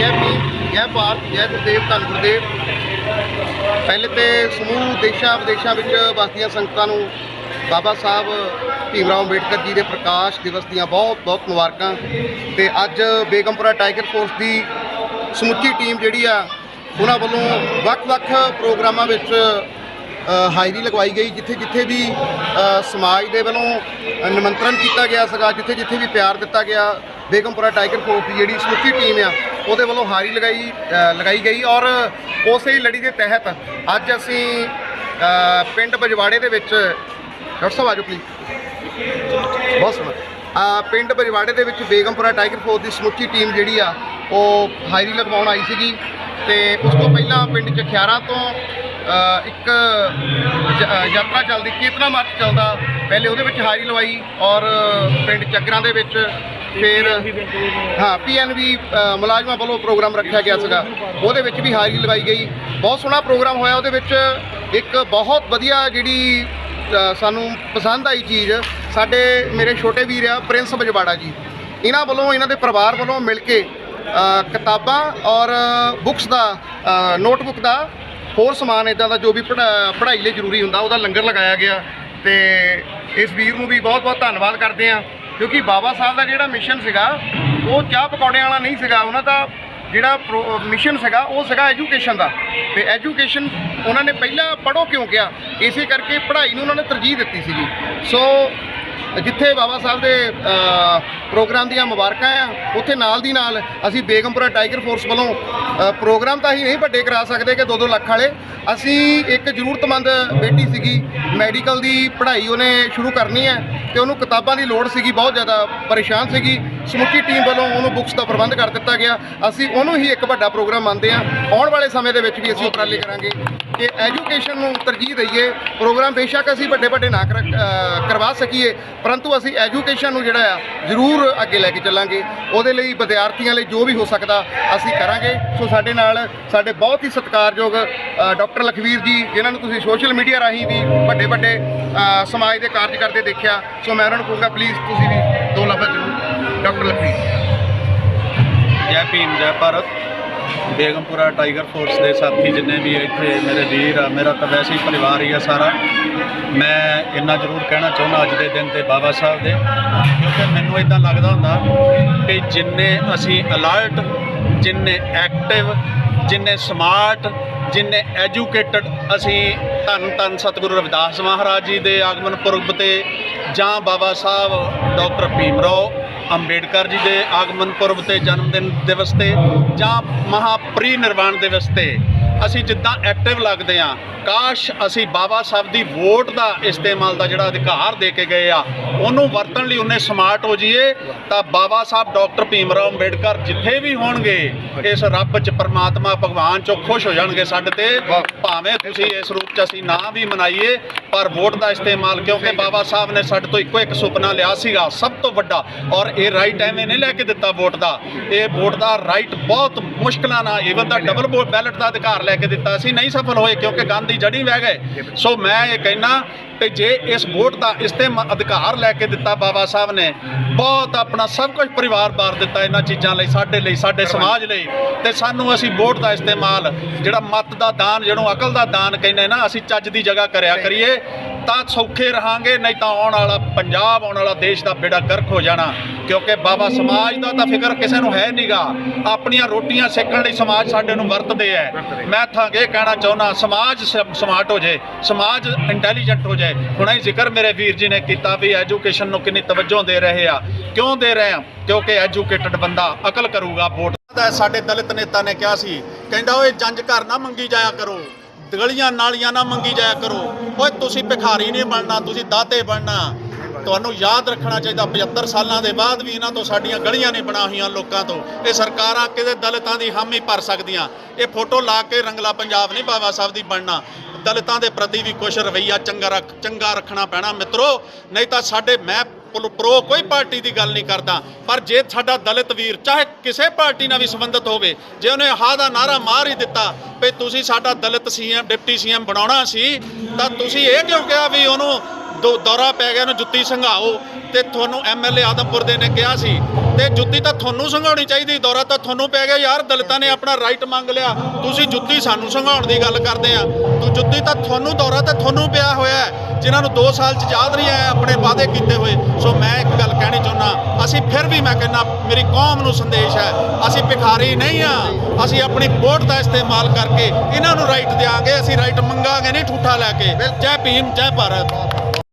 ਜੈ ਭੀਮ ਜੈ ਭਾਰਤ, ਜੈ ਗੁਰਦੇਵ, ਧੰਨ ਗੁਰਦੇਵ। ਪਹਿਲੇ ਤੇ ਸਮੂਹ ਦੇਸ਼ਾਂ ਵਿਦੇਸ਼ਾਂ ਵਿੱਚ ਵਸਦੀਆਂ ਸੰਗਤਾਂ ਨੂੰ ਬਾਬਾ ਸਾਹਿਬ ਭੀਮ ਰਾਓ ਅੰਬੇਡਕਰ ਜੀ ਦੇ ਪ੍ਰਕਾਸ਼ ਦਿਵਸ ਦੀਆਂ ਬਹੁਤ ਬਹੁਤ ਮੁਬਾਰਕਾਂ। ਤੇ ਅੱਜ ਬੇਗਮਪੁਰਾ ਟਾਈਗਰ ਫੋਰਸ ਦੀ ਸਮੁੱਚੀ ਟੀਮ ਜਿਹੜੀ ਆ, ਉਹਨਾਂ ਵੱਲੋਂ ਵੱਖ-ਵੱਖ ਪ੍ਰੋਗਰਾਮਾਂ ਵਿੱਚ ਹਾਜ਼ਰੀ ਲਗਵਾਈ ਗਈ, ਜਿੱਥੇ ਜਿੱਥੇ ਵੀ ਸਮਾਜ ਦੇ ਵੱਲੋਂ ਨਿਮੰਤਰਣ ਕੀਤਾ ਗਿਆ ਸੀਗਾ, ਜਿੱਥੇ ਜਿੱਥੇ ਵੀ ਪਿਆਰ ਦਿੱਤਾ ਗਿਆ, ਬੇਗਮਪੁਰਾ ਟਾਈਗਰ ਫੋਰਸ ਦੀ ਜਿਹੜੀ ਸਮੁੱਚੀ ਟੀਮ ਆ ਉਹਦੇ ਵੱਲੋਂ ਹਾਰੀ ਲਗਾਈ ਲਗਾਈ ਗਈ ਔਰ ਉਸੇ ਹੀ ਲੜੀ ਦੇ ਤਹਿਤ ਅੱਜ ਅਸੀਂ ਪਿੰਡ ਬਜਵਾੜੇ ਦੇ ਵਿੱਚ, ਡਾਕਟਰ ਸਾਹਿਬ ਆਜੋ ਪਲੀਜ਼ ਬਹੁਤ ਸੋਹਣਾ। ਪਿੰਡ ਬਜਵਾੜੇ ਦੇ ਵਿੱਚ ਬੇਗਮਪੁਰਾ ਟਾਈਗਰ ਫੋਰਸ ਦੀ ਸਮੁੱਚੀ ਟੀਮ ਜਿਹੜੀ ਆ, ਉਹ ਹਾਜ਼ਰੀ ਲਗਵਾਉਣ ਆਈ ਸੀਗੀ ਤੇ ਉਸ ਤੋਂ ਪਹਿਲਾਂ ਪਿੰਡ ਚਖਿਆਰਾਂ ਤੋਂ ਇੱਕ ਯਾਤਰਾ ਚੱਲਦੀ, ਕੀਰਤਨਾ ਮਾਰਚ ਚੱਲਦਾ। ਪਹਿਲੇ ਉਹਦੇ ਵਿੱਚ ਹਾਜ਼ਰੀ ਲਵਾਈ ਔਰ ਪਿੰਡ ਚੱਕਰਾਂ ਦੇ ਵਿੱਚ ਫਿਰ ਹਾਂ ਪੀਐਨਬੀ ਮੁਲਾਜ਼ਮਾਂ ਵੱਲੋਂ ਪ੍ਰੋਗਰਾਮ ਰੱਖਿਆ ਗਿਆ ਸੀਗਾ। ਉਹਦੇ ਵਿੱਚ ਵੀ ਹਾਜ਼ਰੀ ਲਗਾਈ ਗਈ। ਬਹੁਤ ਸੋਹਣਾ ਪ੍ਰੋਗਰਾਮ ਹੋਇਆ। ਉਹਦੇ ਵਿੱਚ ਇੱਕ ਬਹੁਤ ਵਧੀਆ ਜਿਹੜੀ ਸਾਨੂੰ ਪਸੰਦ ਆਈ ਚੀਜ਼ ਸਾਡੇ ਮੇਰੇ ਛੋਟੇ ਵੀਰ ਆ ਪ੍ਰਿੰਸ ਬਜਵਾੜਾ ਜੀ। ਇਹਨਾਂ ਵੱਲੋਂ ਇਹਨਾਂ ਦੇ ਪਰਿਵਾਰ ਵੱਲੋਂ ਮਿਲ ਕੇ ਕਿਤਾਬਾਂ ਔਰ ਬੁੱਕਸ ਦਾ ਨੋਟਬੁੱਕ ਦਾ ਹੋਰ ਸਮਾਨ ਇਦਾਂ ਦਾ ਜੋ ਵੀ ਪੜ੍ਹਾ- ਪੜ੍ਹਾਈ ਲਈ ਜ਼ਰੂਰੀ ਹੁੰਦਾ ਉਹਦਾ ਲੰਗਰ ਲਗਾਇਆ ਗਿਆ। ਤੇ ਇਸ ਵੀਰ ਨੂੰ ਵੀ ਬਹੁਤ ਬਹੁਤ ਧੰਨਵਾਦ ਕਰਦੇ ਆ ਕਿਉਂਕਿ ਬਾਬਾ ਸਾਹਿਬ ਦਾ ਜਿਹੜਾ ਮਿਸ਼ਨ ਸੀਗਾ, ਉਹ ਚਾਹ ਪਕੌੜਿਆਂ ਵਾਲਾ ਨਹੀਂ ਸੀਗਾ, ਉਹਨਾਂ ਦਾ ਜਿਹੜਾ ਮਿਸ਼ਨ ਸੀਗਾ, ਉਹ ਸੀਗਾ ਐਜੂਕੇਸ਼ਨ ਦਾ। ਤੇ ਐਜੂਕੇਸ਼ਨ ਉਹਨਾਂ ਨੇ ਪਹਿਲਾਂ ਪੜ੍ਹੋ ਕਿਉਂ ਕਿਹਾ? ਇਸੇ ਕਰਕੇ ਪੜ੍ਹਾਈ ਨੂੰ ਉਹਨਾਂ ਨੇ ਤਰਜੀਹ ਦਿੱਤੀ ਸੀਗੀ। ਸੋ ਜਿੱਥੇ ਬਾਬਾ ਸਾਹਿਬ ਦੇ ਪ੍ਰੋਗਰਾਮ ਦੀਆਂ ਮੁਬਾਰਕਾਂ ਆ, ਉੱਥੇ ਨਾਲ ਦੀ ਨਾਲ ਅਸੀਂ ਬੇਗਮਪੁਰਾ ਟਾਈਗਰ ਫੋਰਸ ਵੱਲੋਂ ਪ੍ਰੋਗਰਾਮ ਤਾਂ ਹੀ ਨਹੀਂ ਵੱਡੇ ਕਰਾ ਸਕਦੇ ਕਿ 2-2 ਲੱਖ ਵਾਲੇ। ਅਸੀਂ ਇੱਕ ਜ਼ਰੂਰਤਮੰਦ ਬੇਟੀ ਸੀਗੀ, ਮੈਡੀਕਲ ਦੀ ਪੜ੍ਹਾਈ ਉਹਨੇ ਸ਼ੁਰੂ ਕਰਨੀ ਹੈ ਤੇ ਉਹਨੂੰ ਕਿਤਾਬਾਂ ਦੀ ਲੋੜ ਸੀਗੀ, ਬਹੁਤ ਜ਼ਿਆਦਾ ਪਰੇਸ਼ਾਨ ਸੀਗੀ। ਸਮੁੱਚੀ ਟੀਮ ਵੱਲੋਂ ਉਹਨੂੰ ਬੁੱਕਸ ਦਾ ਪ੍ਰਬੰਧ ਕਰ ਦਿੱਤਾ ਗਿਆ। ਅਸੀਂ ਉਹਨੂੰ ਹੀ ਇੱਕ ਵੱਡਾ ਪ੍ਰੋਗਰਾਮ ਮੰਨਦੇ ਹਾਂ। ਆਉਣ ਵਾਲੇ ਸਮੇਂ ਦੇ ਵਿੱਚ ਵੀ ਅਸੀਂ ਉਪਰਾਲੇ ਕਰਾਂਗੇ ਕਿ ਐਜੂਕੇਸ਼ਨ ਨੂੰ ਤਰਜੀਹ ਦਈਏ। ਪ੍ਰੋਗਰਾਮ ਬੇਸ਼ੱਕ ਅਸੀਂ ਵੱਡੇ ਵੱਡੇ ਨਾ ਕਰਵਾ ਸਕੀਏ ਪਰੰਤੂ ਅਸੀਂ ਐਜੂਕੇਸ਼ਨ ਨੂੰ ਜਿਹੜਾ ਆ ਜ਼ਰੂਰ ਅੱਗੇ ਲੈ ਕੇ ਚੱਲਾਂਗੇ। ਉਹਦੇ ਲਈ ਵਿਦਿਆਰਥੀਆਂ ਲਈ ਜੋ ਵੀ ਹੋ ਸਕਦਾ ਅਸੀਂ ਕਰਾਂਗੇ। ਸੋ ਸਾਡੇ ਨਾਲ ਸਾਡੇ ਬਹੁਤ ਹੀ ਸਤਿਕਾਰਯੋਗ ਡਾਕਟਰ ਲਖਵੀਰ ਜੀ ਜਿਨ੍ਹਾਂ ਨੂੰ ਤੁਸੀਂ ਸੋਸ਼ਲ ਮੀਡੀਆ ਰਾਹੀਂ ਵੀ ਵੱਡੇ ਵੱਡੇ ਸਮਾਜ ਦੇ ਕਾਰਜ ਕਰਦੇ ਦੇਖਿਆ। ਸੋ ਮੈਂ ਉਹਨਾਂ ਨੂੰ ਕਹੂੰਗਾ ਪਲੀਜ਼ ਤੁਸੀਂ ਵੀ ਦੋ ਲਫ਼ਜ਼ ਜ਼ਰੂਰ ਜੈ ਭੀਮ, ਜੈ ਭਾਰਤ। ਬੇਗਮਪੁਰਾ ਟਾਈਗਰ ਫੋਰਸ ਦੇ ਸਾਥੀ ਜਿੰਨੇ ਵੀ ਇੱਥੇ ਮੇਰੇ ਵੀਰ ਆ, ਮੇਰਾ ਤਾਂ ਵੈਸੇ ਹੀ ਪਰਿਵਾਰ ਹੀ ਆ ਸਾਰਾ। ਮੈਂ ਇੰਨਾ ਜ਼ਰੂਰ ਕਹਿਣਾ ਚਾਹੁੰਦਾ ਅੱਜ ਦੇ ਦਿਨ ਤੇ ਬਾਬਾ ਸਾਹਿਬ ਦੇ, ਕਿਉਂਕਿ ਮੈਨੂੰ ਇਦਾਂ ਲੱਗਦਾ ਹੁੰਦਾ ਕਿ ਜਿੰਨੇ ਅਸੀਂ ਅਲਰਟ ਜਿੰਨੇ ਐਕਟਿਵ ਜਿੰਨੇ ਸਮਾਰਟ ਜਿੰਨੇ ਐਜੂਕੇਟਡ ਅਸੀਂ ਧੰਨ ਧੰਨ ਸਤਿਗੁਰੂ ਰਵਿਦਾਸ ਮਹਾਰਾਜ ਜੀ ਦੇ ਆਗਮਨ ਪੁਰਬ ਤੇ ਜਾਂ ਬਾਬਾ ਸਾਹਿਬ ਡਾਕਟਰ ਭੀਮ ਰਾਓ ਅੰਬੇਡਕਰ ਜੀ ਦੇ ਆਗਮਨ ਪੁਰਬ ਤੇ ਜਨਮ ਦਿਨ ਦਿਵਸ ਤੇ ਜਾਂ ਮਹਾਪਰੀ ਨਿਰਵਾਣ ਦਿਵਸ ਤੇ ਅਸੀਂ ਜਿੱਦਾਂ ਐਕਟਿਵ ਲੱਗਦੇ ਆ ਕਾਸ਼ ਅਸੀਂ ਬਾਬਾ ਸਾਹਿਬ ਦੀ ਵੋਟ ਦਾ ਇਸਤੇਮਾਲ ਦਾ ਜਿਹੜਾ ਅਧਿਕਾਰ ਦੇ ਕੇ ਗਏ ਆ ਉਹਨੂੰ ਵਰਤਣ ਲਈ ਉਹਨੇ ਸਮਾਰਟ ਹੋ ਜਾਈਏ ਤਾਂ ਬਾਬਾ ਸਾਹਿਬ ਡਾਕਟਰ ਭੀਮ ਰਾਓ ਅੰਬੇਡਕਰ ਜਿੱਥੇ ਵੀ ਹੋਣਗੇ ਇਸ ਰੱਬ ਚ ਪ੍ਰਮਾਤਮਾ ਭਗਵਾਨ ਚੋਂ ਖੁਸ਼ ਹੋ ਜਾਣਗੇ ਸਾਡੇ ਤੇ ਭਾਵੇਂ ਤੁਸੀਂ ਇਸ ਰੂਪ ਚ ਅਸੀਂ ਨਾ ਵੀ ਮਨਾਈਏ ਪਰ ਵੋਟ ਦਾ ਇਸਤੇਮਾਲ ਕਿਉਂਕਿ ਬਾਬਾ ਸਾਹਿਬ ਨੇ ਸਾਡੇ ਤੋਂ ਇੱਕੋ ਇੱਕ ਸੁਪਨਾ ਲਿਆ ਸੀਗਾ, ਸਭ ਤੋਂ ਵੱਡਾ। ਔਰ ਇਹ ਰਾਈਟ ਐਵੇਂ ਨਹੀਂ ਲੈ ਕੇ ਦਿੱਤਾ ਵੋਟ ਦਾ। ਇਹ ਵੋਟ ਦਾ ਰਾਈਟ ਬਹੁਤ ਮੁਸ਼ਕਲਾਂ ਨਾਲ ਈਵਨ ਦਾ ਡਬਲ ਵੋਟ ਬੈਲਟ ਦਾ ਅਧਿਕਾਰ ਲੈ ਕੇ ਦਿੱਤਾ ਸੀ, ਨਹੀਂ ਸਫਲ ਹੋਏ ਕਿਉਂਕਿ ਗਾਂਧੀ ਜੜੀ ਵਹਿ ਗਏ। ਸੋ ਮੈਂ ਇਹ ਕਹਿਣਾ ਕਿ ਜੇ ਇਸ ਵੋਟ ਦਾ ਇਸਤੇਮਾਲ ਅਧਿਕਾਰ ਲੈ ਕੇ ਦਿੱਤਾ ਬਾਬਾ ਸਾਹਿਬ ਨੇ ਬਹੁਤ ਆਪਣਾ ਸਭ ਕੁਝ ਪਰਿਵਾਰ ਬਾਰ ਦਿੱਤਾ ਇਹਨਾਂ ਚੀਜ਼ਾਂ ਲਈ ਸਾਡੇ ਲਈ ਸਾਡੇ ਸਮਾਜ ਲਈ। ਤੇ ਸਾਨੂੰ ਅਸੀਂ ਵੋਟ ਦਾ ਇਸਤੇਮਾਲ ਜਿਹੜਾ ਮਤ ਦਾ ਦਾਨ ਜਿਹਨੂੰ ਅਕਲ ਦਾ ਦਾਨ ਕਹਿੰਦੇ ਨਾ ਅਸੀਂ ਚੱਜ ਦੀ ਜਗ੍ਹਾ ਕਰਿਆ ਕਰੀਏ। ਤਾਂ ਸੌਖੇ ਰਹਾਂਗੇ, ਨਹੀਂ ਤਾਂ ਆਉਣ ਵਾਲਾ, ਪੰਜਾਬ ਆਉਣ ਵਾਲਾ ਦੇਸ਼ ਦਾ ਬੇੜਾ ਗਰਕ ਹੋ ਜਾਣਾ। ਕਿਉਂਕਿ ਬਾਬਾ ਸਮਾਜ ਦਾ ਤਾਂ ਫਿਕਰ ਕਿਸੇ ਨੂੰ ਹੈ ਨਹੀਂਗਾ ਆਪਣੀਆਂ ਰੋਟੀਆਂ ਸੇਕਣ ਲਈ ਸਮਾਜ ਸਾਡੇ ਨੂੰ ਵਰਤਦੇ ਐ। ਮੈਂ ਤਾਂ ਇਹ ਕਹਿਣਾ ਚਾਹੁੰਦਾ, ਸਮਾਜ ਸਮਾਰਟ ਹੋ ਜਾਏ ਸਮਾਜ ਇੰਟੈਲੀਜੈਂਟ ਹੋ ਜਾਏ। ਹੁਣੇ ਹੀ ਜ਼ਿਕਰ ਮੇਰੇ ਵੀਰ ਜੀ ਨੇ ਕੀਤਾ ਵੀ ਐਜੂਕੇਸ਼ਨ ਨੂੰ ਕਿੰਨੀ ਤਵੱਜੋ ਦੇ ਰਹੇ ਆ। ਕਿਉਂ ਦੇ ਰਹੇ ਆ? ਕਿਉਂਕਿ ਐਜੂਕੇਟਡ ਬੰਦਾ ਅਕਲ ਕਰੂਗਾ, ਵੋਟ ਸਾਡੇ ਦਲਿਤ ਨੇਤਾ ਨੇ ਕਿਹਾ ਸੀ, ਕਹਿੰਦਾ, ਓਏ ਜੰਜ ਘਰ ਨਾ ਮੰਗੀ ਜਾਇਆ ਕਰੋ। ਗਲੀਆਂ ਨਾਲੀਆਂ ਨਾ ਮੰਗੀ ਜਾਇਆ ਕਰੋ। ਓਏ, ਤੁਸੀਂ ਭਿਖਾਰੀ ਨਹੀਂ ਬਣਨਾ, ਤੁਸੀਂ ਦਾਤੇ ਬਣਨਾ। ਤੁਹਾਨੂੰ ਯਾਦ ਰੱਖਣਾ ਚਾਹੀਦਾ 75 ਸਾਲਾਂ ਦੇ ਬਾਅਦ ਵੀ ਇਹਨਾਂ ਤੋਂ ਸਾਡੀਆਂ ਗਲੀਆਂ ਨਹੀਂ ਬਣਾ ਹੋਈਆਂ ਲੋਕਾਂ ਤੋਂ। ਇਹ ਸਰਕਾਰਾਂ ਕਿਤੇ ਦਲਿਤਾਂ ਦੀ ਹਾਮੀ ਭਰ ਸਕਦੀਆਂ? ਇਹ ਫੋਟੋ ਲਾ ਕੇ ਰੰਗਲਾ ਪੰਜਾਬ ਨਹੀਂ ਬਾਬਾ ਸਾਹਿਬ ਦੀ ਬਣਨਾ। ਦਲਿਤਾਂ ਦੇ ਪ੍ਰਤੀ ਵੀ ਕੁਛ ਰਵਈਆ ਚੰਗਾ ਰੱਖ ਚੰਗਾ ਰੱਖਣਾ ਪੈਣਾ। ਮਿੱਤਰੋ, ਨਹੀਂ ਤਾਂ ਸਾਡੇ ਮੈਂ ਪ੍ਰੋ ਕੋਈ ਪਾਰਟੀ ਦੀ ਗੱਲ ਨਹੀਂ ਕਰਦਾ। ਪਰ ਜੇ ਸਾਡਾ ਦਲਿਤ ਵੀਰ, ਚਾਹੇ ਕਿਸੇ ਪਾਰਟੀ ਨਾਲ ਵੀ ਸੰਬੰਧਿਤ ਹੋਵੇ, ਜੇ ਉਹਨੇ ਆਹ ਦਾ ਨਾਰਾ ਮਾਰ ਹੀ ਦਿੱਤਾ ਵੀ ਤੁਸੀਂ ਸਾਡਾ ਦਲਿਤ ਸੀਐਮ, ਡਿਪਟੀ ਸੀਐਮ ਬਣਾਉਣਾ ਸੀ, ਤਾਂ ਤੁਸੀਂ ਇਹ ਕਿਉਂ ਕਿਹਾ ਵੀ ਉਹਨੂੰ ਦੋ- ਦੌਰਾ ਪੈ ਗਿਆ, ਉਹਨੂੰ ਜੁੱਤੀ ਸੰਘਾਓ ਤੇ ਤੁਹਾਨੂੰ ਐਮਐਲਏ ਆਦਮਪੁਰ ਦੇ ਨੇ ਕਿਹਾ ਸੀ? ਤੇ ਜੁੱਤੀ ਤਾਂ ਤੁਹਾਨੂੰ ਸੰਘਾਉਣੀ ਚਾਹੀਦੀ ਦੌਰਾ ਤਾਂ ਤੁਹਾਨੂੰ ਪੈ ਗਿਆ ਯਾਰ ਦਲਿਤਾਂ ਨੇ ਆਪਣਾ ਰਾਈਟ ਮੰਗ ਲਿਆ। ਤੁਸੀਂ ਜੁੱਤੀ ਸਾਨੂੰ ਸੰਘਾਉਣ ਦੀ ਗੱਲ ਕਰਦੇ ਆ। ਤੂੰ ਜੁੱਤੀ ਤਾਂ ਤੁਹਾਨੂੰ ਦੌਰਾ ਤਾਂ ਤੁਹਾਨੂੰ ਪਿਆ ਹੋਇਆ ਜਿਨ੍ਹਾਂ ਨੂੰ 2 ਸਾਲ ਚ ਯਾਦ ਨਹੀਂ ਆਇਆ ਆਪਣੇ ਵਾਅਦੇ ਕੀਤੇ ਹੋਏ। ਸੋ ਮੈਂ ਇੱਕ ਗੱਲ ਕਹਿਣੀ ਚਾਹੁੰਦਾ ਅਸੀਂ ਫਿਰ ਵੀ ਮੈਂ ਕਹਿੰਦਾ ਮੇਰੀ ਕੌਮ ਨੂੰ ਸੰਦੇਸ਼ ਹੈ ਅਸੀਂ ਭਿਖਾਰੀ ਨਹੀਂ ਆ। ਅਸੀਂ ਆਪਣੀ ਵੋਟ ਦਾ ਇਸਤੇਮਾਲ ਕਰਕੇ ਇਹਨਾਂ ਨੂੰ ਰਾਈਟ ਦਿਆਂਗੇ ਅਸੀਂ ਰਾਈਟ ਮੰਗਾਂਗੇ ਨਹੀਂ ਠੂਠਾ ਲੈ ਕੇ। ਜੈ ਭੀਮ ਜੈ ਭਾਰਤ।